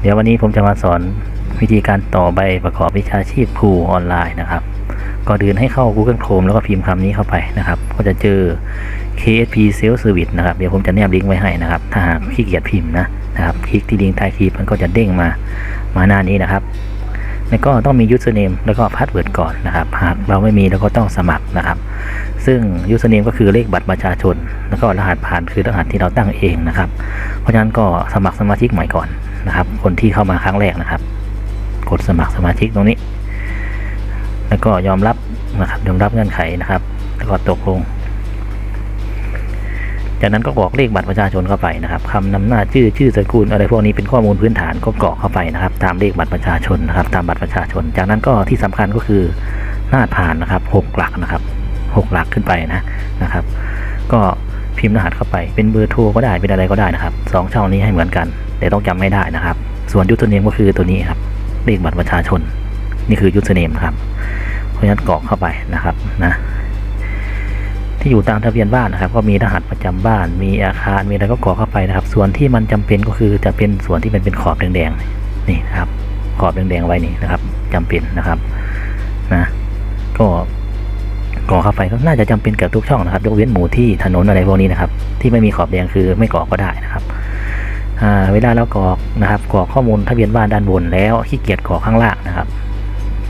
เดี๋ยววันนี้ผมจะมาสอนวิธีการต่อใบประกอบวิชาชีพครูออนไลน์นะครับก่อนอื่นให้เข้า Google Chrome แล้วก็พิมพ์คำนี้เข้าไปนะครับ ก็จะเจอ KSP Sales Service นะครับ เดี๋ยวผมจะแนบลิงก์ไว้ให้นะครับ ถ้าหากขี้เกียจพิมพ์นะนะครับ คลิกที่ลิงก์ใต้คลิปมันก็จะเด้งมา มาหน้านี้นะครับ แล้วก็ต้องมี username แล้วก็ password ก่อนนะครับ หากเราไม่มีเราก็ต้องสมัครนะครับ ซึ่ง username ก็คือเลขบัตรประชาชน แล้วก็รหัสผ่านคือรหัสที่เราตั้งเองนะครับ เพราะฉะนั้นก็สมัครสมาชิกใหม่ก่อน นะครับ คนที่เข้ามาครั้งแรกนะครับ กดสมัครสมาชิกตรงนี้ แล้วก็ยอมรับนะครับยอมรับเงื่อนไขนะครับ แล้วก็ตกลง จากนั้นก็กรอกเลขบัตรประชาชนเข้าไปนะครับคำนำหน้าชื่อชื่อสกุลอะไรพวกนี้เป็นข้อมูลพื้นฐานก็กรอกเข้าไปนะครับ ตามเลขบัตรประชาชนนะครับ ตามบัตรประชาชน จากนั้นก็ที่สำคัญก็คือรหัสผ่านนะครับหกหลักนะครับหกหลักขึ้นไปนะนะครับ ก็พิมพ์รหัสเข้าไปเป็นเบอร์โทรก็ได้เป็นอะไรก็ได้นะครับสองช่องนี้ให้เหมือนกัน แต่ต้องจำไม่ได้นะครับ ส่วนยูทเนมก็คือตัวนี้ครับเลขบัตรประชาชน นี่คือยูทเนมนะครับ เพราะฉะนั้นกรอกเข้าไปนะครับนะที่อยู่ตามทะเบียนบ้านนะครับ ก็มีรหัสประจำบ้าน มีอาคารมีอะไรก็กรอกเข้าไปนะครับ ส่วนที่มันจำเป็นก็คือจะเป็นส่วนที่มันเป็นขอบแดงๆนี่นะครับ ขอบแดงๆไว้นี่นะครับจำเป็นนะครับนะก็กรอกเข้าไปก็น่าจะจำเป็นเกือบทุกช่องนะครับ ยกเว้นหมู่ที่ถนนอะไรพวกนี้นะครับ ที่ไม่มีขอบแดงคือไม่กรอกก็ได้นะครับ เวลาเรากรอกนะครับกรอกข้อมูลทะเบียนบ้านด้านบนแล้วขี้เกียจกรอกข้างล่างนะครับ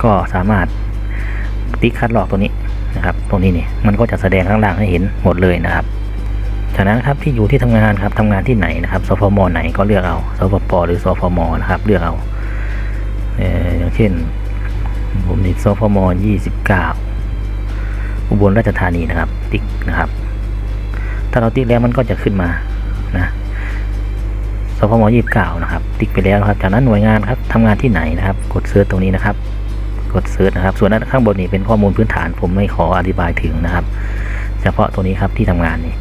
ก็สามารถติ๊กคัดลอกตัวนี้นะครับ ตรงนี้นี่มันก็จะแสดงข้างล่างให้เห็นหมดเลยนะครับฉะนั้นครับที่อยู่ที่ทำงานครับทำงานที่ไหนนะครับสพมไหนก็เลือกเอาสพปหรือสพมนะครับ เลือกเอาเอ่ออย่างเช่น ผมนี่สพมยี่สิบเก้าอุบลราชธานีนะครับ ติ๊กนะครับ ถ้าเราติ๊กแล้วมันก็จะขึ้นมานะ สพมยี่สิบเก้านะครับ ติ๊กไปแล้วนะครับจากนั้นหน่วยงานครับทำงานที่ไหนนะครับ กดเซิร์ชตรงนี้นะครับ กดเซิร์ชนะครับ ส่วนด้านข้างบนนี่เป็นข้อมูลพื้นฐาน ผมไม่ขออธิบายถึงนะครับ เฉพาะตัวนี้ครับที่ทำงานนี่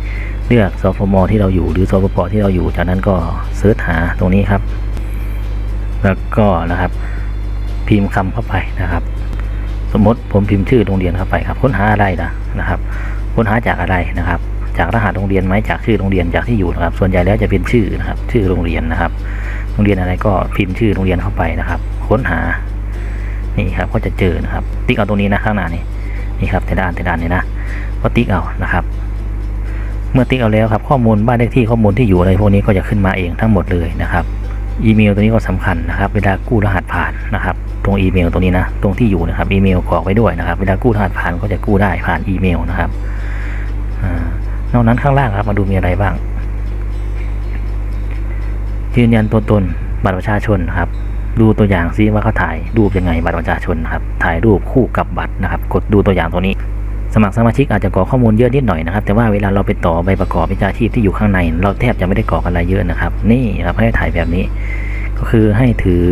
เลือกสพมที่เราอยู่หรือสพปที่เราอยู่ จากนั้นก็เซิร์ชหาตรงนี้ครับ แล้วก็นะครับ พิมพ์คำเข้าไปนะครับ สมมติผมพิมพ์ชื่อโรงเรียนเข้าไปครับ ค้นหาอะไรนะนะครับ ค้นหาจากอะไรนะครับ จากรหัสโรงเรียนไหมจากชื่อโรงเรียนจากที่อยู่นะครับ ส่วนใหญ่แล้วจะเป็นชื่อนะครับ ชื่อโรงเรียนนะครับ โรงเรียนอะไรก็พิมพ์ชื่อโรงเรียนเข้าไปนะครับ ค้นหานี่ครับก็จะเจอนะครับ ติ๊กเอาตรงนี้นะข้างหน้านี่นี่ครับแต่ด้านแต่ด้านนี่นะก็ติ๊กเอานะครับ เมื่อติ๊กเอาแล้วครับ ข้อมูลบ้านเลขที่ข้อมูลที่อยู่อะไรพวกนี้ก็จะขึ้นมาเองทั้งหมดเลยนะครับอีเมลตัวนี้ก็สำคัญนะครับ เวลากู้รหัสผ่านนะครับ ตรงอีเมลตรงนี้นะ ตรงที่อยู่นะครับ อีเมลกรอกไว้ด้วยนะครับ เวลากู้รหัสผ่านก็จะกู้ได้ผ่านอีเมลนะครับ นอกนั้นข้างล่างครับมาดูมีอะไรบ้าง ยืนยันตัวตนบัตรประชาชนครับ ดูตัวอย่างซิว่าเขาถ่ายรูปยังไงบัตรประชาชนครับ ถ่ายรูปคู่กับบัตรนะครับ กดดูตัวอย่างตัวนี้ สมัครสมาชิกอาจจะกรอกข้อมูลเยอะนิดหน่อยนะครับ แต่ว่าเวลาเราไปต่อใบประกอบวิชาชีพที่อยู่ข้างใน เราแทบจะไม่ได้กรอกอะไรเยอะนะครับ นี่ครับให้ถ่ายแบบนี้ ก็คือให้ถือ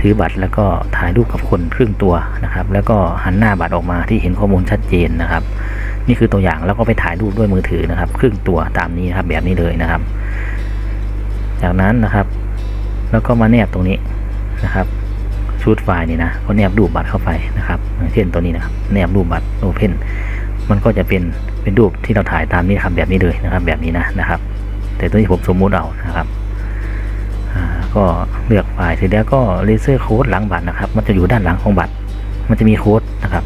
ถือบัตรแล้วก็ถ่ายรูปกับคนครึ่งตัวนะครับ แล้วก็หันหน้าบัตรออกมาที่เห็นข้อมูลชัดเจนนะครับ นี่คือตัวอย่างแล้วก็ไปถ่ายรูปด้วยมือถือนะครับ ครึ่งตัวตามนี้นะครับแบบนี้เลยนะครับ จากนั้นนะครับ แล้วก็มาแนบตรงนี้นะครับชุดไฟล์นี่นะก็แนบรูปบัตรเข้าไปนะครับเช่นตัวนี้นะครับ แนบรูปบัตรโอเพนมันก็จะเป็นเป็นรูปที่เราถ่ายตามนี้ครับแบบนี้เลยนะครับ แบบนี้นะนะครับ แต่ตัวนี้ผมสมมุติเอานะครับก็เลือกไฟล์เสร็จแล้วก็เลเซอร์โค้ดหลังบัตรนะครับ มันจะอยู่ด้านหลังของบัตร มันจะมีโค้ดนะครับ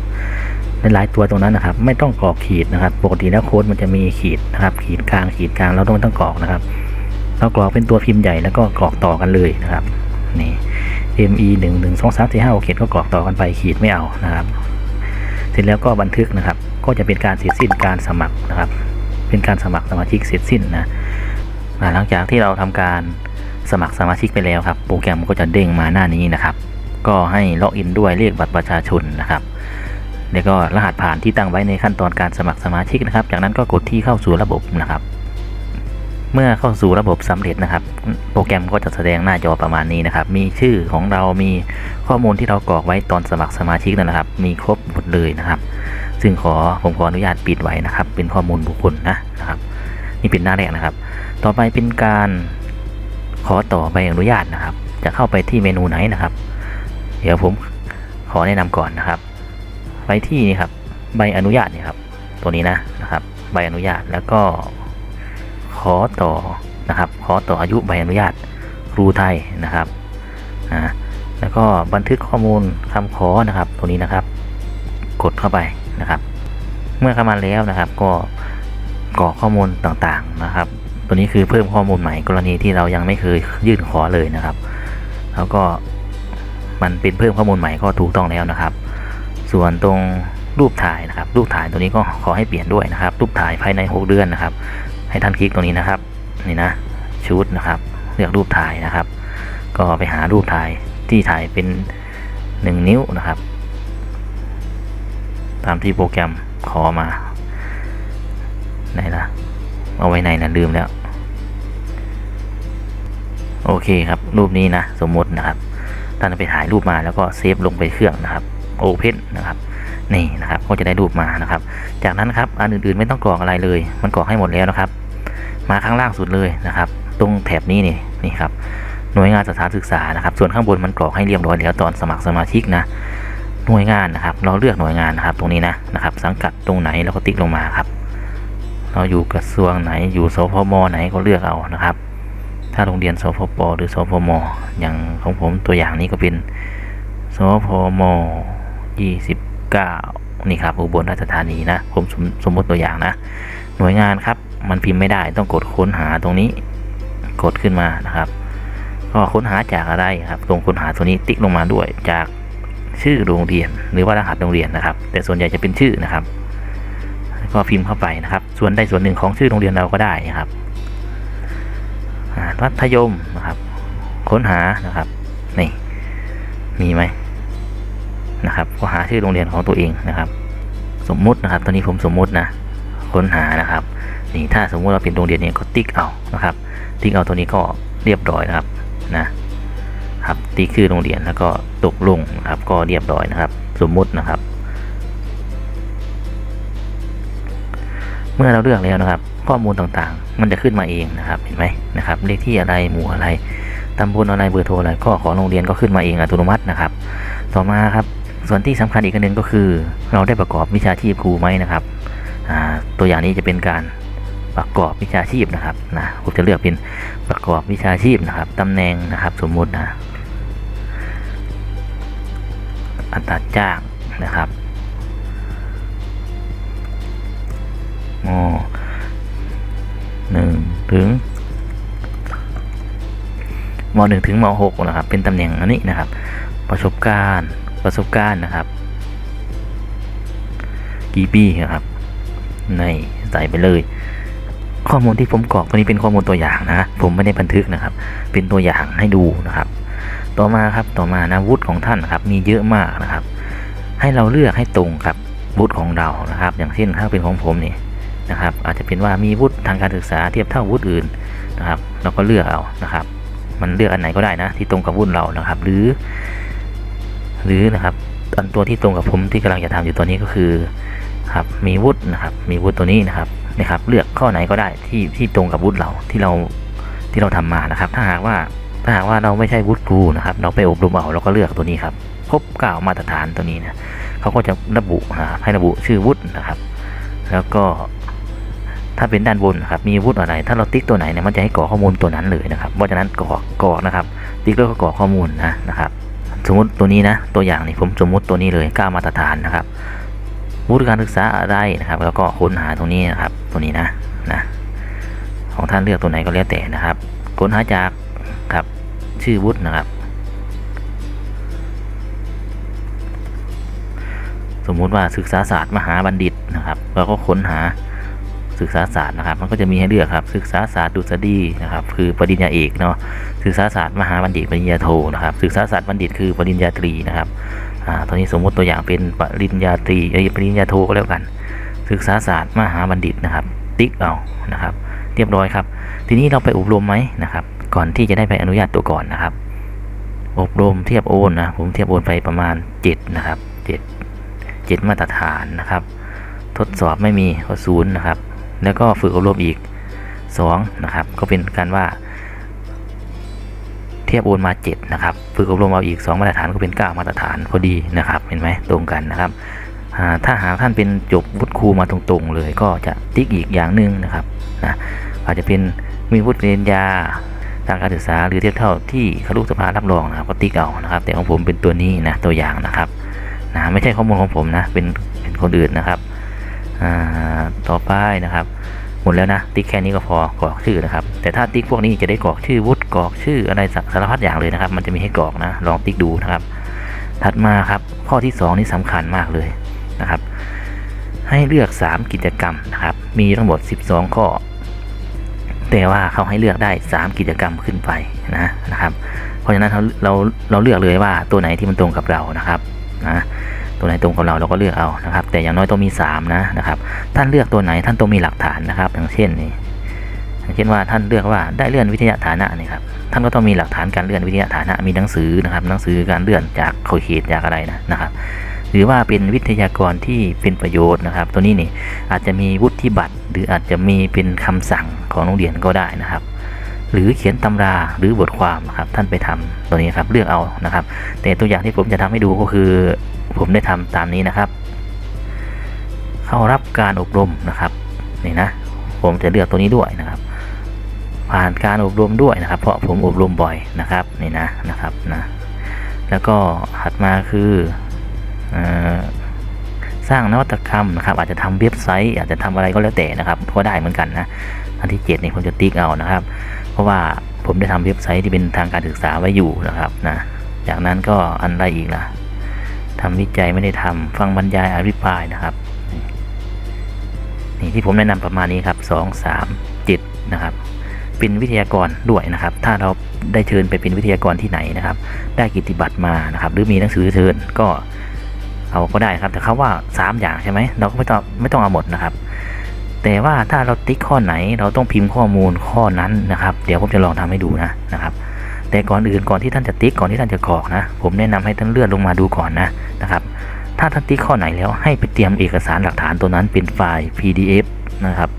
หลายตัวตรงนั้นนะครับ ไม่ต้องกรอกขีดนะครับ ปกติแล้วโค้ดมันจะมีขีดนะครับ ขีดกลางขีดกลางเราต้องต้องกรอกนะครับ เรากรอกเป็นตัวพิมพ์ใหญ่แล้วก็กรอกต่อกันเลยนะครับนี่ ME หนึ่งหนึ่งสองสามสี่ห้าหกเจ็ก็กรอกต่อกันไปขีดไม่เอานะครับ เสร็จแล้วก็บันทึกนะครับ ก็จะเป็นการเสร็จสิ้นการสมัครนะครับ เป็นการสมัครสมาชิกเสร็จสิ้นนะหลังจากที่เราทำการสมัครสมาชิกไปแล้วครับ โปรแกรมก็จะเด้งมาหน้านี้นะครับ ก็ให้ล็อกอินด้วยเลขบัตรประชาชนนะครับ แล้วก็รหัสผ่านที่ตั้งไว้ในขั้นตอนการสมัครสมาชิกนะครับ จากนั้นก็กดที่เข้าสู่ระบบนะครับ เมื่อเข้าสู่ระบบสำเร็จนะครับ โปรแกรมก็จะแสดงหน้าจอประมาณนี้นะครับ มีชื่อของเรามีข้อมูลที่เรากรอกไว้ตอนสมัครสมาชิกนั่นนะครับ มีครบหมดเลยนะครับ ซึ่งขอผมขออนุญาตปิดไว้นะครับ เป็นข้อมูลบุคคลนะนะครับ นี่เป็นหน้าแรกนะครับ ต่อไปเป็นการขอต่อใบอนุญาตนะครับ จะเข้าไปที่เมนูไหนนะครับ เดี๋ยวผมขอแนะนำก่อนนะครับ ไปที่นี่ครับใบอนุญาตเนี่ยครับ ตัวนี้นะนะครับ ใบอนุญาตแล้วก็ขอต่อนะครับ ขอต่ออายุใบอนุญาตครูไทยนะครับอ่าแล้วก็บันทึกข้อมูลคำขอนะครับตรงนี้นะครับ กดเข้าไปนะครับ เมื่อเข้ามาแล้วนะครับ ก็กรอกข้อมูลต่างๆนะครับ ตัวนี้คือเพิ่มข้อมูลใหม่กรณีที่เรายังไม่เคยยื่นขอเลยนะครับ แล้วก็มันเป็นเพิ่มข้อมูลใหม่ก็ถูกต้องแล้วนะครับ ส่วนตรงรูปถ่ายนะครับ รูปถ่ายตัวนี้ก็ขอให้เปลี่ยนด้วยนะครับ รูปถ่ายภายใน 6 เดือนนะครับ ให้ท่านคลิกตรงนี้นะครับ นี่นะชุดนะครับ เลือกรูปถ่ายนะครับ ก็ไปหารูปถ่ายที่ถ่ายเป็น 1 นิ้วนะครับ ตามที่โปรแกรมขอมาไหนล่ะ เอาไว้ในนะลืมแล้ว โอเคครับ รูปนี้นะ สมมตินะครับท่านไปถ่ายรูปมาแล้วก็เซฟลงไปเครื่องนะครับ โอเพนนะครับนี่นะครับก็จะได้รูปมานะครับ จากนั้นครับอันอื่นๆไม่ต้องกรอกอะไรเลย มันกรอกให้หมดแล้วนะครับ มาข้างล่างสุดเลยนะครับ ตรงแถบนี้นี่นี่ครับหน่วยงานสถานศึกษานะครับ ส่วนข้างบนมันกรอกให้เรียบร้อยแล้วตอนสมัครสมาชิกนะหน่วยงานนะครับ เราเลือกหน่วยงานนะครับ ตรงนี้นะนะครับ สังกัดตรงไหนเราก็ติ๊กลงมาครับ เราอยู่กระทรวงไหนอยู่สพมไหนก็เลือกเอานะครับ ถ้าโรงเรียนสพปหรือสพมอย่างของผมตัวอย่างนี้ก็เป็นสพม 29 นี่ครับอุบลราชธานีนะ ผมสมสมมติตัวอย่างนะ หน่วยงานครับ มันพิมพ์ไม่ได้ต้องกดค้นหาตรงนี้ กดขึ้นมานะครับก็ค้นหาจากอะไรครับ ตรงค้นหาตัวนี้ติ๊กลงมาด้วยจากชื่อโรงเรียนหรือว่ารหัสโรงเรียนนะครับ แต่ส่วนใหญ่จะเป็นชื่อนะครับ ก็พิมพ์เข้าไปนะครับ ส่วนใดส่วนหนึ่งของชื่อโรงเรียนเราก็ได้นะครับมัธยมนะครับ ค้นหานะครับ นี่ มีไหม นะครับก็หาชื่อโรงเรียนของตัวเองนะครับ สมมุตินะครับ ตอนนี้ผมสมมุตินะค้นหานะครับนี่ถ้าสมมุติเราเป็นโรงเรียนนี้ก็ติ๊กเอานะครับ ติ๊กเอาตัวนี้ก็เรียบร้อยนะครับนะครับติ๊กคือโรงเรียนแล้วก็ตกลงนะครับ ก็เรียบร้อยนะครับ สมมุตินะครับ เมื่อเราเลือกแล้วนะครับ ข้อมูลต่างๆ มันจะขึ้นมาเองนะครับ เห็นไหมนะครับ เลขที่อะไรหมู่อะไรตำบลอะไรเบอร์โทรอะไรก็ขอโรงเรียนก็ขึ้นมาเองอัตโนมัตินะครับ ต่อมาครับ ส่วนที่สำคัญอีกอันหนึ่งก็คือ เราได้ประกอบวิชาชีพครูไหมนะครับตัวอย่างนี้จะเป็นการประกอบวิชาชีพนะครับนะผมจะเลือกเป็นประกอบวิชาชีพนะครับตำแหน่งนะครับ สมมุตินะอัตราจ้างนะครับมหนึ่งถึงมหนึ่งถึงมหกนะครับ เป็นตำแหน่งอันนี้นะครับ ประสบการณ์ ประสบการณ์นะครับ กี่ปีครับ ในใส่ไปเลย ข้อมูลที่ผมกรอกตัวนี้เป็นข้อมูลตัวอย่างนะ ผมไม่ได้บันทึกนะครับ เป็นตัวอย่างให้ดูนะครับ ต่อมาครับต่อมานะวุฒิของท่านครับ มีเยอะมากนะครับ ให้เราเลือกให้ตรงกับวุฒิของเรานะครับ อย่างเช่นถ้าเป็นของผมนี่นะครับ อาจจะเป็นว่ามีวุฒิทางการศึกษาเทียบเท่าวุฒิอื่นนะครับ เราก็เลือกเอานะครับ มันเลือกอันไหนก็ได้นะ ที่ตรงกับวุฒิเรานะครับ หรือ หรือนะครับอันตัวที่ตรงกับผมที่กำลังจะทำอยู่ตัวนี้ก็คือครับมีวุฒินะครับ มีวุฒิตัวนี้นะครับนะครับ เลือกข้อไหนก็ได้ที่ที่ตรงกับวุฒิเราที่เราที่เราทำมานะครับ ถ้าหากว่าถ้าหากว่าเราไม่ใช่วุฒิครูนะครับ เราไปอบรมเอาเราก็เลือกตัวนี้ครับครบเก้ามาตรฐานตัวนี้นะเขาก็จะระบุนะครับให้ระบุชื่อวุฒินะครับ แล้วก็ถ้าเป็นด้านบนครับมีวุฒิอะไร ถ้าเราติ๊กตัวไหนเนี่ยมันจะให้กรอกข้อมูลตัวนั้นเลยนะครับเพราะฉะนั้นกรอกกรอกนะครับ ติ๊กแล้วก็กรอกข้อมูลนะนะครับ สมมติตัวนี้นะตัวอย่างนี่ผมสมมติตัวนี้เลยก้ามาตรฐานนะครับวุฒิการศึกษาอะไรนะครับ แล้วก็ค้นหาตรงนี้นะครับ ตัวนี้นะนะของท่านเลือกตัวไหนก็แล้วแต่นะครับ ค้นหาจากครับชื่อวุฒินะครับ สมมุติว่าศึกษาศาสตร์มหาบัณฑิตนะครับ แล้วก็ค้นหา ศึกษาศาสตร์นะครับ มันก็จะมีให้เลือกครับ ศึกษาศาสตร์ดุษฎีนะครับ คือปริญญาเอกเนาะศึกษาศาสตร์มหาบัณฑิตปริญญาโทนะครับ ศึกษาศาสตร์บัณฑิตคือปริญญาตรีนะครับอ่าตอนนี้สมมติตัวอย่างเป็นปริญญาตรีเอ้ยปริญญาโทก็แล้วกัน ศึกษาศาสตร์มหาบัณฑิตนะครับ ติ๊กเอานะครับ เรียบร้อยครับ ทีนี้เราไปอบรมไหมนะครับ ก่อนที่จะได้ไปอนุญาตตัวก่อนนะครับ อบรมเทียบโอนนะผมเทียบโอนไปประมาณ 7 นะครับ 7 7 มาตรฐานนะครับ ทดสอบไม่มีก็ศูนย์นะครับ แล้วก็ฝึกอบรมอีก 2 นะครับ ก็เป็นการว่า เทียบโอนมา 7 นะครับ ฝึกอบรมเอาอีก 2 มาตรฐานก็เป็น 9 มาตรฐานพอดีนะครับ เห็นไหมตรงกันนะครับ ถ้าหากท่านเป็นจบวุฒิครูมาตรงๆ เลยก็จะติ๊กอีกอย่างหนึ่งนะครับนะอาจจะเป็นมีวุฒิปริญญาทางการศึกษาหรือเทียบเท่าที่ครุสภารับรองนะครับก็ติ๊กเอานะครับ แต่ของผมเป็นตัวนี้นะตัวอย่างนะครับนะไม่ใช่ข้อมูลของผมนะเป็นเป็นคนอื่นนะครับ ต่อไปนะครับ หมดแล้วนะ ติ๊กแค่นี้ก็พอกรอกชื่อนะครับ แต่ถ้าติ๊กพวกนี้จะได้กรอกชื่อวุฒิกรอกชื่ออะไรสสารพัดอย่างเลยนะครับ มันจะมีให้กรอกนะ ลองติ๊กดูนะครับ ถัดมาครับ ข้อที่ 2 นี่สำคัญมากเลยนะครับ ให้เลือก 3 กิจกรรมนะครับ มีทั้งหมด 12 ข้อ แต่ว่าเขาให้เลือกได้ 3 กิจกรรมขึ้นไปนะนะครับ เพราะฉะนั้นเราเราเราเลือกเลยว่าตัวไหนที่มันตรงกับเรานะครับนะ ตัวไหนตรงกับเราเราก็เลือกเอานะครับ แต่อย่างน้อยต้องมี 3 นะนะครับ ท่านเลือกตัวไหนท่านต้องมีหลักฐานนะครับ อย่างเช่นนี่อย่างเช่นว่าท่านเลือกว่าได้เลื่อนวิทยาฐานะนี่ครับท่านก็ต้องมีหลักฐานการเลื่อนวิทยาฐานะมีหนังสือนะครับ หนังสือการเลื่อนจากโคเขตจากอะไรนะนะครับ หรือว่าเป็นวิทยากรที่เป็นประโยชน์นะครับ ตัวนี้นี่อาจจะมีวุฒิบัตร หรืออาจจะมีเป็นคำสั่งของโรงเรียนก็ได้นะครับ หรือเขียนตำราหรือบทความนะครับท่านไปทำตัวนี้ครับเลือกเอานะครับ แต่ตัวอย่างที่ผมจะทำให้ดูก็คือ ผมได้ทำตามนี้นะครับ เข้ารับการอบรมนะครับนี่นะผมจะเลือกตัวนี้ด้วยนะครับ ผ่านการอบรมด้วยนะครับ เพราะผมอบรมบ่อยนะครับนี่นะนะครับนะแล้วก็ถัดมาคือออสร้างนวัตกรรมนะครับ อาจจะทำเว็บไซต์ อาจจะทำอะไรก็แล้วแต่นะครับก็ได้เหมือนกันนะอันที่7นี่ผมจะติ๊กเอานะครับ เพราะว่าผมได้ทำเว็บไซต์ที่เป็นทางการศึกษาไว้อยู่นะครับนะจากนั้นก็อันไรอีกล่ะทำวิจัยไม่ได้ทำฟังบรรยายอภิปรายนะครับนี่ที่ผมแนะนำประมาณนี้ครับสองสามเจ็ดนะครับ เป็นวิทยากรด้วยนะครับ ถ้าเราได้เชิญไปเป็นวิทยากรที่ไหนนะครับ ได้กิตติบัตรมานะครับ หรือมีหนังสือเชิญก็เอาก็ได้ครับ แต่เขาว่าสามอย่างใช่ไหมเราก็ไม่ต้องไม่ต้องเอาหมดนะครับ แต่ว่าถ้าเราติ๊กข้อไหนเราต้องพิมพ์ข้อมูลข้อนั้นนะครับ เดี๋ยวผมจะลองทำให้ดูนะนะครับ แต่ก่อนอื่นก่อนที่ท่านจะติ๊กก่อนที่ท่านจะกรอกนะ ผมแนะนำให้ท่านเลื่อนลงมาดูก่อนนะนะครับ ถ้าท่านติ๊กข้อไหนแล้วให้ไปเตรียมเอกสารหลักฐานตัวนั้นเป็นไฟล์ PDF นะครับ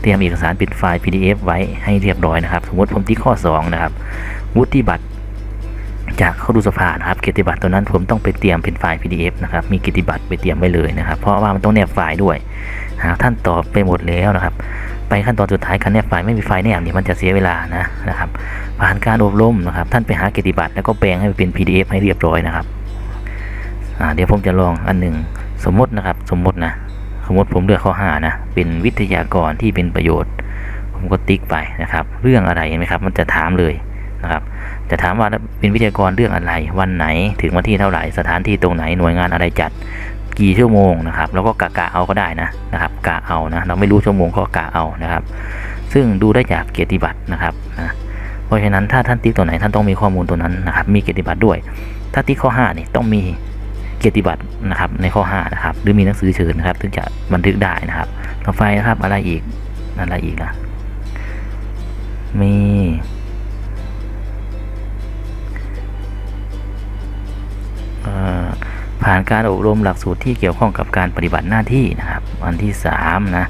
เตรียมเอกสารเป็นไฟล์ PDF ไว้ให้เรียบร้อยนะครับ สมมติผมติ๊กข้อ 2 นะครับวุฒิบัตร จากเข้าดูสภานะครับเกียรติบัตรตัวนั้นผมต้องไปเตรียมเป็นไฟล์ PDF นะครับมีเกียรติบัตรไปเตรียมไว้เลยนะครับ เพราะว่ามันต้องแนบไฟล์ด้วยหากท่านตอบไปหมดแล้วนะครับ ไปขั้นตอนสุดท้ายการแนบไฟล์ไม่มีไฟล์แนบเนี่ยมันจะเสียเวลานะนะครับ ผ่านการอบรมนะครับ ท่านไปหาเกียรติบัตรแล้วก็แปลงให้เป็น PDF ให้เรียบร้อยนะครับเดี๋ยวผมจะลองอันหนึ่งสมมตินะครับสมมตินะสมมติผมเลือกข้อ5นะเป็นวิทยากรที่เป็นประโยชน์ ผมก็ติ๊กไปนะครับ เรื่องอะไรเห็นไหมครับ มันจะถามเลยนะครับ จะถามว่าเป็นวิทยากรเรื่องอะไร วันไหนถึงวันที่เท่าไหร่สถานที่ตรงไหนหน่วยงานอะไรจัดกี่ชั่วโมงนะครับแล้วก็กะกะเอาก็ได้นะนะครับกะเอานะเราไม่รู้ชั่วโมงก็กะเอานะครับ ซึ่งดูได้จากเกียรติบัตรนะครับนะเพราะฉะนั้นถ้าท่านติ๊กตัวไหนท่านต้องมีข้อมูลตัวนั้นนะครับ มีเกียรติบัตรด้วย ถ้าติ๊กข้อ5นี่ต้องมีเกียรติบัตรนะครับในข้อ5นะครับหรือมีหนังสือเชิญนะครับถึงจะบันทึกได้นะครับ ต่อไปนะครับอะไรอีกอะไรอีกนะมี ผ่านการอบรมหลักสูตรที่เกี่ยวข้องกับการปฏิบัติหน้าที่นะครับวันที่3นะ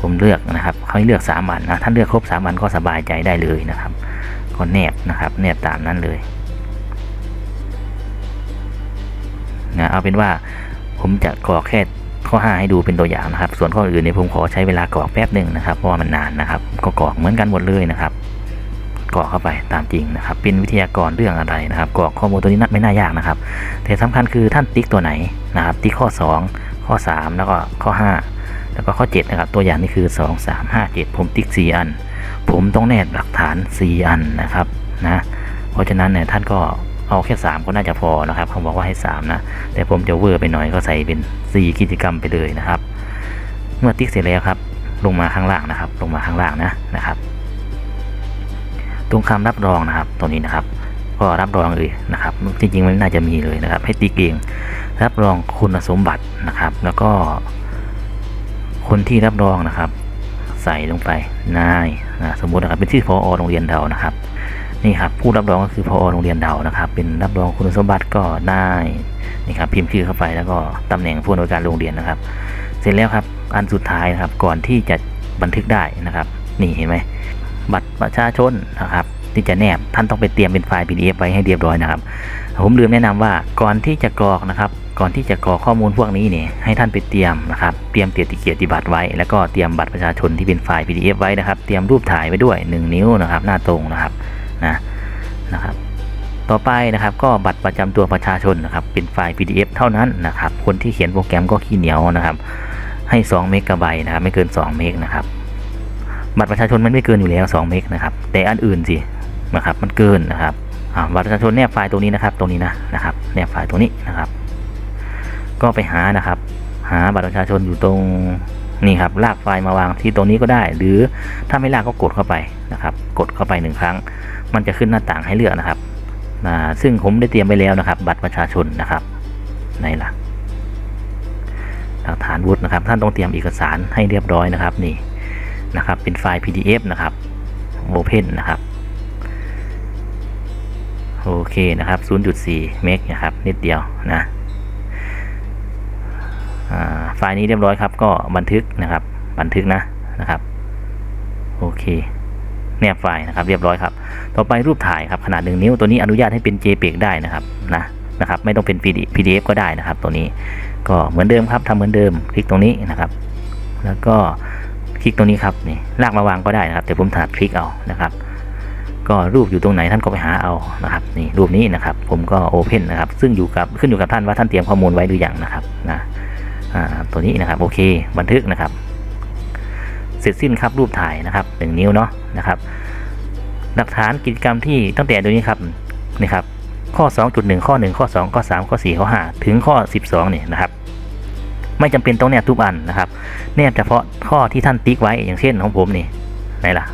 ผมเลือกนะครับเขาให้เลือก3วันนะท่านเลือกครบ3วันก็สบายใจได้เลยนะครับก็แนบนะครับแนบตามนั้นเลยนะเอาเป็นว่าผมจะกรอกแค่ข้อ 5 ให้ดูเป็นตัวอย่างนะครับ ส่วนข้ออื่นเนี่ยผมขอใช้เวลากรอกแป๊บหนึ่งนะครับเพราะว่ามันนานนะครับ ก็กรอกเหมือนกันหมดเลยนะครับ กรอกเข้าไปตามจริงนะครับ เป็นวิทยากรเรื่องอะไรนะครับ กรอกข้อมูลตัวนี้น่าไม่น่ายากนะครับ แต่สำคัญคือท่านติ๊กตัวไหนนะครับ ติ๊กข้อ 2 ข้อ 3 แล้วก็ข้อ 5 แล้วก็ข้อ 7 นะครับ ตัวอย่างนี่คือ 2 3 5 7 ผมติ๊ก 4 อัน ผมต้องแนบหลักฐาน 4 อันนะครับนะ เพราะฉะนั้นเนี่ยท่านก็เอาแค่ 3 ก็น่าจะพอนะครับเขาบอกว่าให้ 3 นะ แต่ผมจะเวอร์ไปหน่อยก็ใส่เป็น 4 กิจกรรมไปเลยนะครับ เมื่อติ๊กเสร็จแล้วครับ ลงมาข้างล่างนะครับ ลงมาข้างล่างนะนะครับ ตรงคำรับรองนะครับตัวนี้นะครับ ก็รับรองเลยนะครับ จริงๆมันน่าจะมีเลยนะครับ ให้ติ๊กเองรับรองคุณสมบัตินะครับ แล้วก็ คนที่รับรองนะครับ ใส่ลงไปนายนะสมมตินะครับเป็นชื่อพอโรงเรียนเรานะครับนี่ครับผู้รับรองก็คือพอโรงเรียนเรานะครับ เป็นรับรองคุณสมบัติก็ได้นี่ครับพิมพ์ชื่อเข้าไปแล้วก็ตำแหน่งผู้อำนวยการโรงเรียนนะครับ เสร็จแล้วครับอันสุดท้ายนะครับก่อนที่จะบันทึกได้นะครับ นี่เห็นไหม บัตรประชาชนนะครับที่จะแนบท่านต้องไปเตรียมเป็นไฟล์ PDF ไว้ให้เรียบร้อยนะครับผมลืมแนะนำว่าก่อนที่จะกรอกนะครับ ก่อนที่จะกรอกข้อมูลพวกนี้เนี่ยให้ท่านไปเตรียมนะครับเตรียมเกียรติเกียรติบัตรไว้ แล้วก็เตรียมบัตรประชาชนที่เป็นไฟล์ PDF ไว้นะครับ เตรียมรูปถ่ายไว้ด้วย 1 นิ้วนะครับ หน้าตรงนะครับนะนะครับ ต่อไปนะครับก็บัตรประจำตัวประชาชนนะครับ เป็นไฟล์ PDF เท่านั้นนะครับ คนที่เขียนโปรแกรมก็ขี้เหนียวนะครับ ให้2เมกะไบต์นะครับ ไม่เกิน 2 เมกนะครับ บัตรประชาชนมันไม่เกินอยู่แล้ว 2 เมกนะครับ แต่อันอื่นสินะครับ มันเกินนะครับบัตรประชาชนแนบไฟล์ตรงนี้นะครับตรงนี้นะนะครับ แนบไฟล์ตรงนี้นะครับ ก็ไปหานะครับ หาบัตรประชาชนอยู่ตรงนี่ครับ ลากไฟล์มาวางที่ตรงนี้ก็ได้ หรือถ้าไม่ลากก็กดเข้าไปนะครับ กดเข้าไปหนึ่งครั้ง มันจะขึ้นหน้าต่างให้เลือกนะครับซึ่งผมได้เตรียมไปแล้วนะครับ บัตรประชาชนนะครับในหลักหลักฐานวุฒินะครับ ท่านต้องเตรียมเอกสารให้เรียบร้อยนะครับนี่ นะครับ เป็นไฟล์ PDF นะครับ Open นะครับ โอเคนะครับ 0.4 เมกนะครับ นิดเดียวนะไฟล์นี้เรียบร้อยครับ ก็บันทึกนะครับ บันทึกนะนะครับ โอเค แนบไฟล์นะครับ เรียบร้อยครับ ต่อไปรูปถ่ายครับขนาด1นิ้วตัวนี้อนุญาตให้เป็น JPEG ได้นะครับนะนะครับ ไม่ต้องเป็น PDF ก็ได้นะครับ ตัวนี้ ก็เหมือนเดิมครับทำเหมือนเดิม คลิกตรงนี้นะครับ แล้วก็ คลิกตรงนี้ครับนี่ลากมาวางก็ได้นะครับ แต่ผมถนัดคลิกเอานะครับ ก็รูปอยู่ตรงไหนท่านก็ไปหาเอานะครับนี่รูปนี้นะครับ ผมก็โอเพนนะครับ ซึ่งอยู่กับขึ้นอยู่กับท่านว่าท่านเตรียมข้อมูลไว้หรือยังนะครับนะอ่าตัวนี้นะครับโอเค บันทึกนะครับ เสร็จสิ้นครับรูปถ่ายนะครับหนึ่งนิ้วเนาะนะครับ หลักฐานกิจกรรมที่ตั้งแต่ตัวนี้ครับนี่ครับข้อ 2.1 ข้อ 1 ข้อ 2 ข้อ 3 ข้อ 4 ข้อ 5 ถึงข้อ 12เนี่ยนะครับ ไม่จำเป็นต้องแนบทุกอันนะครับ แนบเฉพาะข้อที่ท่านติ๊กไว้อย่างเช่นของผมนี่ไหนล่ะ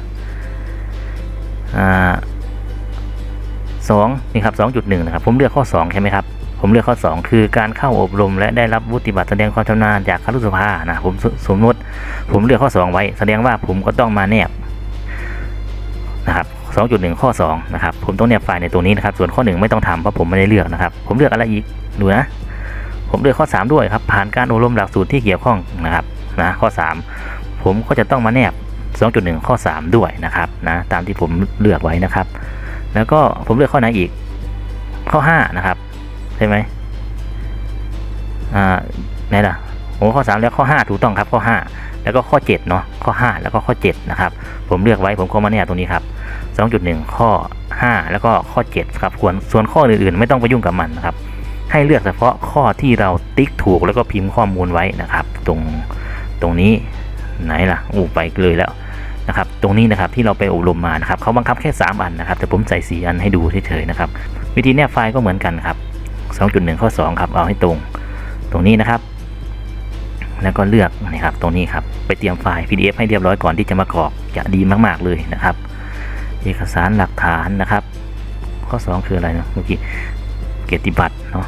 สองนี่ครับ2.1นะครับ ผมเลือกข้อ2ใช่ไหมครับ ผมเลือกข้อ2คือการเข้าอบรม และได้รับวุฒิบัตรแสดงความชำนาญจากครุสภานะผมสสมมติผมเลือกข้อ2ไว้ แสดงว่าผมก็ต้องมาแนบนะครับ2.1 ข้อ 2 นะครับ ผมต้องแนบไฟล์ในตัวนี้นะครับ ส่วนข้อ 1 ไม่ต้องทำเพราะผมไม่ได้เลือกนะครับ ผมเลือกอะไรอีก ดูนะ ผมเลือกข้อ 3 ด้วยครับ ผ่านการอบรมหลักสูตรที่เกี่ยวข้องนะครับนะข้อ 3 ผมก็จะต้องมาแนบ 2.1 ข้อ 3 ด้วยนะครับนะตามที่ผมเลือกไว้นะครับ แล้วก็ผมเลือกข้อไหนอีก ข้อ 5 นะครับใช่ไหมอ่าไหนล่ะโอ้ข้อ 3 แล้วข้อ 5 ถูกต้องครับข้อ 5 แล้วก็ข้อ 7 เนาะข้อ 5 แล้วก็ข้อ 7 นะครับ ผมเลือกไว้ผมก็มาเนี่ตรงนี้ครับ 2.1 ข้อ 5 แล้วก็ข้อ 7 ครับควรส่วนข้ออื่นๆ ไม่ต้องไปยุ่งกับมันนะครับ ให้เลือกเฉพาะข้อที่เราติ๊กถูกแล้วก็พิมพ์ข้อมูลไว้นะครับ ตรงตรงนี้ไหนล่ะอู้ไปเลยแล้วนะครับตรงนี้นะครับที่เราไปอบรมมานะครับเขาบังคับแค่ 3 อันนะครับ แต่ผมใส่ 4 อันให้ดูเฉยๆนะครับ วิธีแนบไฟล์ก็เหมือนกันครับ 2.1 ข้อ 2 ครับ เอาให้ตรง ตรงนี้นะครับ แล้วก็เลือกนะครับตรงนี้ครับ ไปเตรียมไฟล์ PDF ให้เรียบร้อยก่อนที่จะมากรอกจะดีมากๆเลยนะครับ เอกสารหลักฐานนะครับ ข้อ 2 คืออะไรนะเมื่อกี้ เกียรติบัตรเนาะ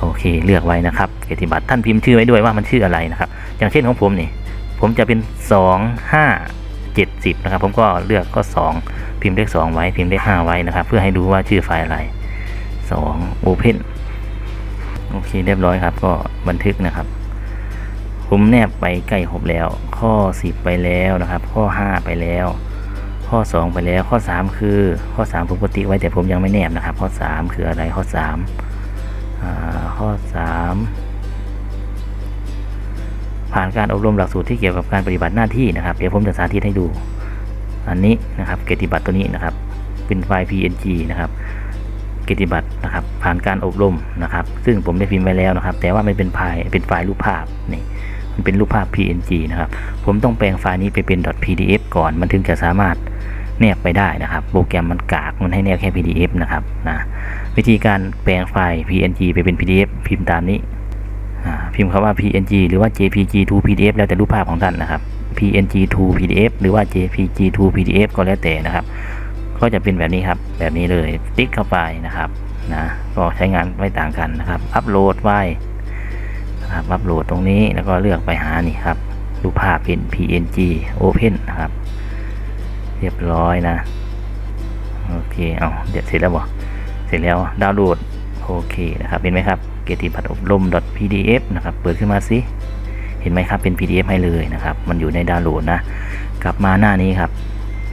โอเคเลือกไว้นะครับ เกียรติบัตรท่านพิมพ์ชื่อไว้ด้วยว่ามันชื่ออะไรนะครับ อย่างเช่นของผมนี่ผมจะเป็น 2 5 70 นะครับ ผมก็เลือกข้อ2พิมพ์เลข 2 ไว้พิมพ์เลข 5 ไว้นะครับ เพื่อให้ดูว่าชื่อไฟล์อะไร 2 Open โอเคเรียบร้อยครับ ก็บันทึกนะครับ ผมแนบไปใกล้ครบแล้ว ข้อ 10 ไปแล้วนะครับ ข้อ 5 ไปแล้ว ข้อ 2 ไปแล้วข้อ 3 คือข้อ 3 ผมกติไว้แต่ผมยังไม่แนบนะครับ ข้อ 3 คืออะไรข้อ3ข้อ 3 ผ่านการอบรมหลักสูตรที่เกี่ยวกับการปฏิบัติหน้าที่นะครับ เดี๋ยวผมจะสาธิตให้ดู อันนี้นะครับ เกียรติบัตรตัวนี้นะครับ เป็นไฟล์ PNG นะครับเกียรติบัตรนะครับ ผ่านการอบรมนะครับ ซึ่งผมได้พิมพ์ไว้แล้วนะครับ แต่ว่ามันเป็นไฟล์เป็นไฟล์รูปภาพนี่มันเป็นรูปภาพ PNG นะครับ ผมต้องแปลงไฟล์นี้ไปเป็น .pdf ก่อน มันถึงจะสามารถ แนบไปได้นะครับ โปรแกรมมันกากมันให้แนบแค่ PDF นะครับนะวิธีการแปลงไฟล์ PNG ไปเป็น PDF พิมพ์ตามนี้พิมพ์คำว่า PNG หรือว่า JPG to PDF แล้วแต่รูปภาพของท่านนะครับ PNG to PDF หรือว่า JPG to PDF ก็แล้วแต่นะครับ ก็จะเป็นแบบนี้ครับ แบบนี้เลยติ๊กเข้าไปนะครับนะก็ใช้งานไม่ต่างกันนะครับ อัปโหลดไฟล์นะครับอัปโหลดตรงนี้แล้วก็เลือกไปหานี่ครับรูปภาพเป็น PNG Open นะครับ เรียบร้อยนะ โอเค เอาเดี๋ยวเสร็จแล้วบ่เสร็จแล้วดาวน์โหลด โอเคนะครับเห็นไหมครับเกียรติบัตรอบรม .pdf นะครับ เปิดขึ้นมาสิ เห็นไหมครับ เป็น pdf ให้เลยนะครับ มันอยู่ในดาวน์โหลดนะ กลับมาหน้านี้ครับ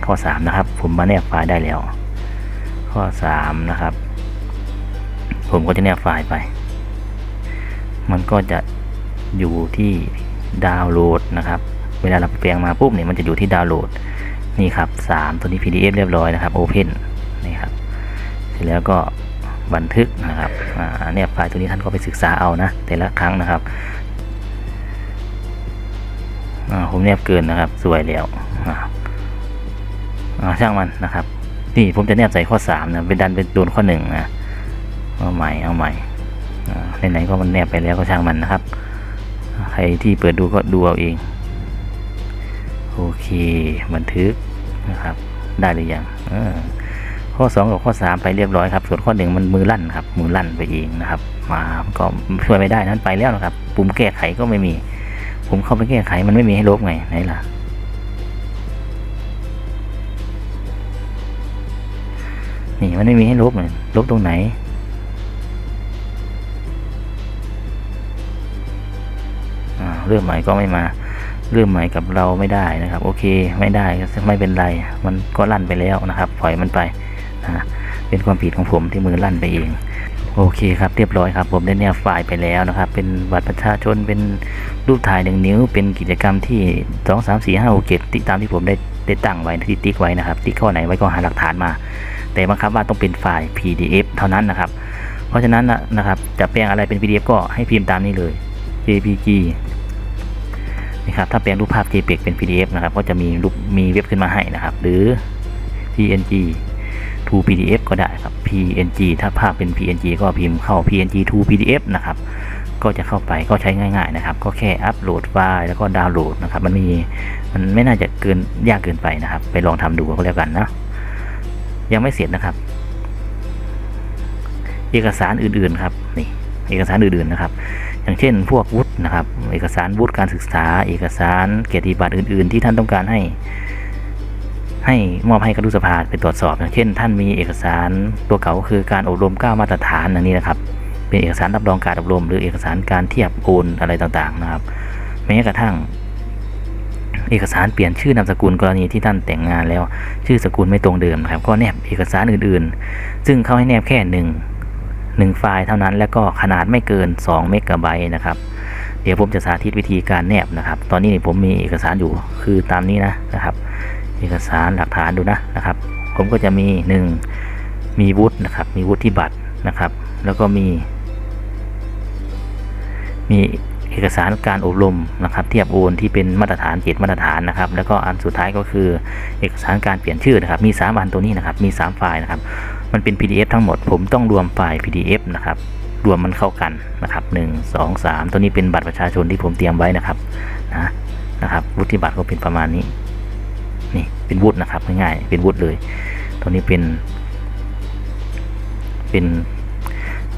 ข้อ 3 นะครับ ผมมาแนบไฟล์ได้แล้ว ข้อ 3 นะครับ ผมก็จะแนบไฟล์ไป มันก็จะอยู่ที่ดาวน์โหลดนะครับ เวลาเราแปลงมาปุ๊บเนี่ยมันจะอยู่ที่ดาวน์โหลด นี่ครับสามตัวนี้ PDF เรียบร้อยนะครับ Open นี่ครับ เสร็จแล้วก็บันทึกนะครับอ่าเนี่ยไฟล์ตัวนี้ท่านก็ไปศึกษาเอานะ แต่ละครั้งนะครับอ่าผมแนบเกินนะครับ สวยแล้วอ่าช่างมันนะครับ นี่ผมจะแนบใส่ข้อสามนะเป็นดันเป็นโดนข้อหนึ่งนะเอาใหม่เอาใหม่อ่าไหนๆก็มันแนบไปแล้วก็ช่างมันนะครับ ใครที่เปิดดูก็ดูเอาเอง โอเค บันทึก นะครับ ได้หรือยังออข้อ 2 กับข้อ 3 ไปเรียบร้อยครับ ส่วนข้อ 1 มันมือลั่นครับ มือลั่นไปเองนะครับ มาก็ช่วยไม่ได้นั้นไปแล้วนะครับ ปุ่มแก้ไขก็ไม่มี ผมเข้าไปแก้ไขมันไม่มีให้ลบไงไหนล่ะนี่มันไม่มีให้ลบเลยลบตรงไหนอ่าเริ่มใหม่ก็ไม่มา เริ่มใหม่กับเราไม่ได้นะครับ โอเคไม่ได้ไม่เป็นไร มันก็ลั่นไปแล้วนะครับ ปล่อยมันไปนะเป็นความผิดของผมที่มือลั่นไปเอง โอเคครับเรียบร้อยครับ ผมได้แนบไฟล์ไปแล้วนะครับ เป็นบัตรประชาชนเป็นรูปถ่ายหนึ่งนิ้ว เป็นกิจกรรมที่สองสามสี่ห้าหกเจ็ดตามที่ผมได้ได้ตั้งไว้ที่ติ๊กไว้นะครับติ๊กข้อไหนไว้ก็หาหลักฐานมา แต่บังคับว่าต้องเป็นไฟล์ PDF เท่านั้นนะครับ เพราะฉะนั้นนะนะครับจะแปลงอะไรเป็น PDF ก็ให้พิมพ์ตามนี้เลย JPG นะครับถ้าแปลงรูปภาพ JPEG เป็น PDF นะครับก็จะมีรูปมีเว็บขึ้นมาให้นะครับ หรือ PNG to PDF ก็ได้ครับ PNG ถ้าภาพเป็น PNG ก็พิมพ์เข้า PNG to PDF นะครับ ก็จะเข้าไปก็ใช้ง่ายๆนะครับ ก็แค่อัปโหลดไฟล์แล้วก็ดาวน์โหลดนะครับ มันมีมันไม่น่าจะเกินยากเกินไปนะครับ ไปลองทำดูก็แล้วกันนะยังไม่เสร็จนะครับ เอกสารอื่นๆครับนี่เอกสารอื่นๆนะครับ อย่างเช่น พวกวุฒินะครับ เอกสารวุฒิการศึกษา เอกสารเกียรติบัตรอื่น ๆ ที่ท่านต้องการให้ ให้มอบให้ครุสภาไปตรวจสอบ อย่างเช่น ท่านมีเอกสารตัวเก่าคือการอบรม9มาตรฐานอันนี้นะครับ เป็นเอกสารรับรองการอบรม หรือเอกสารการเทียบโอนอะไรต่างๆนะครับ แม้กระทั่งเอกสารเปลี่ยนชื่อนามสกุลกรณีที่ท่านแต่งงานแล้ว ชื่อสกุลไม่ตรงเดิมนะครับก็แนบเอกสารอื่นๆ ซึ่งเขาให้แนบแค่หนึ่ง หนึ่งไฟล์เท่านั้น แล้วก็ขนาดไม่เกิน2เมกะไบต์นะครับ เดี๋ยวผมจะสาธิตวิธีการแนบนะครับ ตอนนี้ผมมีเอกสารอยู่คือตามนี้นะนะครับ เอกสารหลักฐานดูนะนะครับ ผมก็จะมี 1 มีวุฒินะครับ มีวุฒิบัตรนะครับ แล้วก็มี มีเอกสารการอบรมนะครับ เทียบโอนที่เป็นมาตรฐาน7มาตรฐานนะครับ แล้วก็อันสุดท้ายก็คือเอกสารการเปลี่ยนชื่อนะครับ มี 3 อันตัวนี้นะครับ มี 3 ไฟล์นะครับ มันเป็น PDF ทั้งหมด ผมต้องรวมไฟล์ PDF นะครับ รวมมันเข้ากันนะครับ 1 2 3 ตัวนี้เป็นบัตรประชาชนที่ผมเตรียมไว้นะครับนะนะครับวุฒิบัตรก็เป็นประมาณนี้ นี่เป็นวุฒินะครับง่ายๆเป็นวุฒิเลย ตัวนี้เป็น เป็น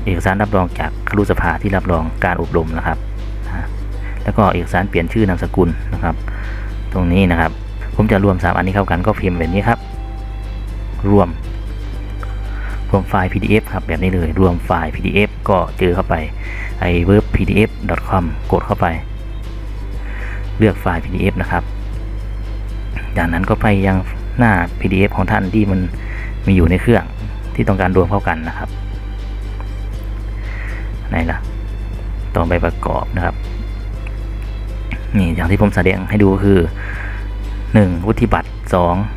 เอกสารรับรองจากครุสภาที่รับรองการอบรมนะครับนะแล้วก็เอกสารเปลี่ยนชื่อนามสกุลนะครับ ตรงนี้นะครับ ผมจะรวม 3 อันนี้เข้ากันก็พิมพ์แบบนี้ครับ รวม รวมไฟล์ PDF ครับแบบนี้เลย รวมไฟล์ PDF ก็เจอเข้าไปไอ verb pdf com กดเข้าไป เลือกไฟล์ PDF นะครับ จากนั้นก็ไปยังหน้า PDF ของท่านที่มันมีอยู่ในเครื่องที่ต้องการรวมเข้ากันนะครับไหนล่ะต่อไปประกอบนะครับนี่อย่างที่ผมแสดงให้ดูคือ 1. วุฒิบัตร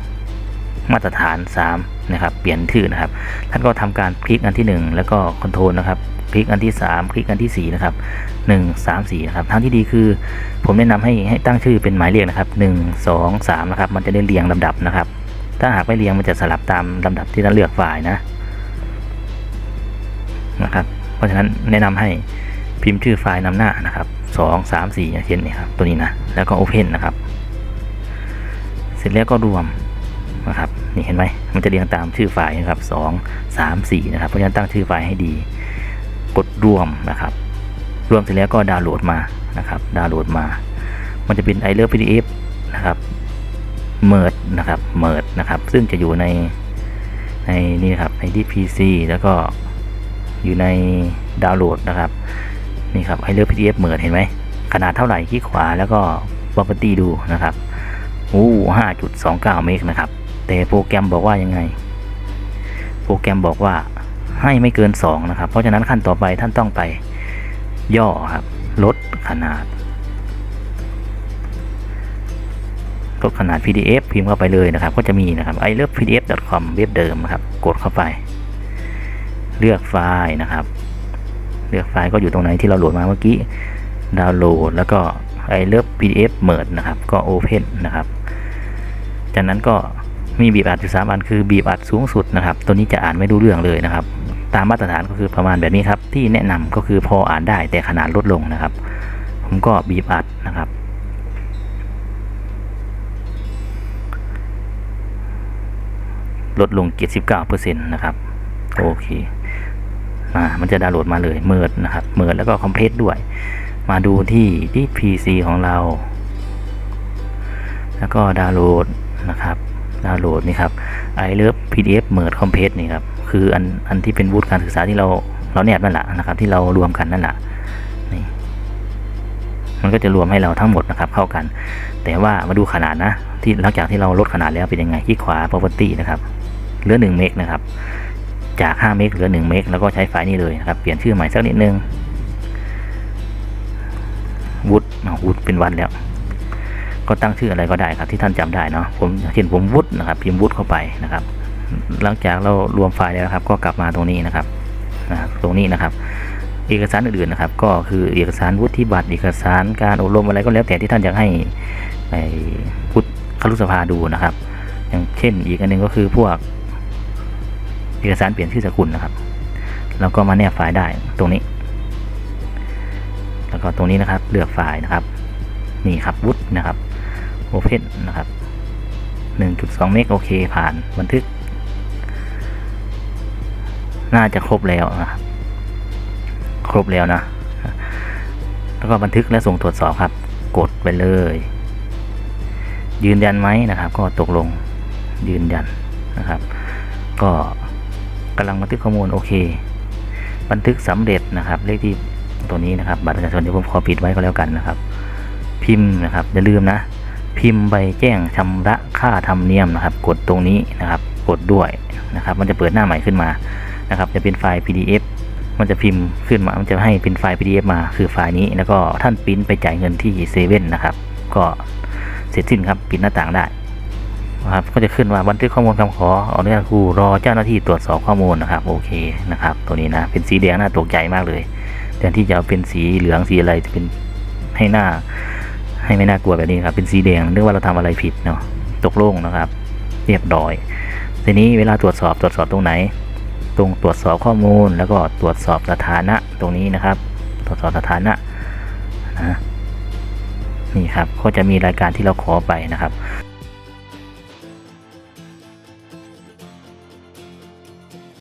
2. มาตรฐาน 3 นะครับ เปลี่ยนชื่อนะครับ ท่านก็ทำการคลิกอันที่ 1 แล้วก็คอนโทรลนะครับ คลิกอันที่ 3 คลิกอันที่4นะครับ1 3 4นะครับทางที่ดีคือ ผมแนะนำให้ให้ตั้งชื่อเป็นหมายเลขนะครับ 1 2 3นะครับ มันจะได้เรียงลำดับนะครับ ถ้าหากไม่เรียงมันจะสลับตามลำดับที่ท่านเลือกฝ่ายนะนะครับ เพราะฉะนั้นแนะนำให้พิมพ์ชื่อไฟล์นำหน้านะครับ 2 3 4อย่างเช่นนี้ครับตัวนี้นะ แล้วก็ Open นะครับ เสร็จแล้วก็รวมนะครับ นี่เห็นไหมมันจะเรียงตามชื่อไฟล์นะครับ2 3 4นะครับ เพราะฉะนั้นตั้งชื่อไฟล์ให้ดี กดรวมนะครับ รวมเสร็จแล้วก็ดาวน์โหลดมานะครับ ดาวน์โหลดมา มันจะเป็น i l o v e PDF นะครับ เมิร์ดนะครับ เมิร์ดนะครับ ซึ่งจะอยู่ในในนี่ครับในที่ PC แล้วก็อยู่ในดาวน์โหลดนะครับ นี่ครับ i l o v e PDF เมิร์ดเห็นไหม ขนาดเท่าไหร่คลิกขวาแล้วก็ property ดูนะครับโอ้ห้าจุดสองเก้าเมกนะครับ แต่โปรแกรมบอกว่ายังไง โปรแกรมบอกว่าให้ไม่เกิน 2 นะครับ เพราะฉะนั้นขั้นต่อไปท่านต้องไปย่อครับ ลดขนาด ลดขนาด PDF พิมพ์เข้าไปเลยนะครับ ก็จะมีนะครับ i love pdf com เว็บเดิมครับ กดเข้าไป เลือกไฟล์นะครับ เลือกไฟล์ก็อยู่ตรงไหนที่เราโหลดมาเมื่อกี้ ดาวน์โหลด แล้วก็ i love pdf merge นะครับ ก็ open นะครับ จากนั้นก็ มีบีบอัดอยู่สามอันคือบีบอัดสูงสุดนะครับ ตัวนี้จะอ่านไม่รู้เรื่องเลยนะครับ ตามมาตรฐานก็คือประมาณแบบนี้ครับ ที่แนะนำก็คือพออ่านได้แต่ขนาดลดลงนะครับ ผมก็บีบอัดนะครับ ลดลง 79%นะครับโอเคมามันจะดาวน์โหลดมาเลยเมิร์ดนะครับเมิร์ดแล้วก็คอมเพลตด้วย มาดูที่ที่ PC ของเรา แล้วก็ดาวน์โหลดนะครับ ดาวน์โหลดนี่ครับ i love pdf merge compress นี่ครับ คืออันอันที่เป็นวูดการศึกษาที่เราเราแนบนั่นแหละนะครับ ที่เรารวมกันนั่นแหละนี่มันก็จะรวมให้เราทั้งหมดนะครับ เข้ากัน แต่ว่ามาดูขนาดนะ ที่หลังจากที่เราลดขนาดแล้วเป็นยังไงที่ขวา property นะครับเหลือ1เมกนะครับ จาก 5 เมกเหลือ 1 เมกแล้วก็ใช้ไฟล์นี้เลยนะครับ เปลี่ยนชื่อใหม่สักนิดนึงวุฒิวุฒิเป็นวันแล้ว ก็ตั้งชื่ออะไรก็ได้ครับที่ท่านจำได้เนาะผมเช่นผมวุฒนะครับ พิมพ์วุฒเข้าไปนะครับ หลังจากเรารวมไฟล์แล้วครับ ก็กลับมาตรงนี้นะครับนะครับตรงนี้นะครับ เอกสารอื่นๆนะครับ ก็คือเอกสารวุฒิบัตรเอกสารการอบรมอะไรก็แล้วแต่ที่ท่านอยากให้ไอ้พุทธครุสภาดูนะครับ อย่างเช่น อีกอันหนึงก็คือพวก เอกสารเปลี่ยนชื่อสกุลนะครับเราก็มาแนบไฟล์ได้ตรงนี้ แล้วก็ตรงนี้นะครับเลือกไฟล์นะครับนี่ครับวุฒินะครับ Open นะครับ 1.2 เมกโอเค ผ่านบันทึก น่าจะครบแล้วนะครับ ครบแล้วนะ แล้วก็บันทึกและส่งตรวจสอบครับ กดไปเลย ยืนยันไหมนะครับ ก็ตกลงยืนยันนะครับ ก็กำลังบันทึกข้อมูลโอเค บันทึกสำเร็จนะครับ เลขที่ตัวนี้นะครับ บัตรประชาชนเดี๋ยวผมขอปิดไว้ก็แล้วกันนะครับ พิมพ์นะครับอย่าลืมนะ พิมพ์ใบแจ้งชำระค่าธรรมเนียมนะครับ กดตรงนี้นะครับ กดด้วยนะครับ มันจะเปิดหน้าใหม่ขึ้นมานะครับ จะเป็นไฟล์ PDF มันจะพิมพ์ขึ้นมา มันจะให้เป็นไฟล์ PDF มา คือไฟล์นี้ แล้วก็ท่านปริ้นไปจ่ายเงินที่เซเว่นนะครับ ก็เสร็จสิ้นครับ ปิดหน้าต่างได้นะครับก็จะขึ้นว่าบันทึกข้อมูลคำขออนุญาตครูรอเจ้าหน้าที่ตรวจสอบข้อมูลนะครับ โอเคนะครับ ตัวนี้นะ เป็นสีแดงน่าตกใจมากเลยแทนที่จะเป็นสีเหลืองสีอะไรจะเป็นให้หน้า ให้ไม่น่ากลัวแบบนี้ครับ เป็นสีแดงเนื่องว่าเราทำอะไรผิดเนาะตกโลงนะครับ เรียบร้อย ทีนี้เวลาตรวจสอบตรวจสอบตรงไหน ตรงตรวจสอบข้อมูลแล้วก็ตรวจสอบสถานะตรงนี้นะครับ ตรวจสอบสถานะนะนี่ครับก็จะมีรายการที่เราขอไปนะครับ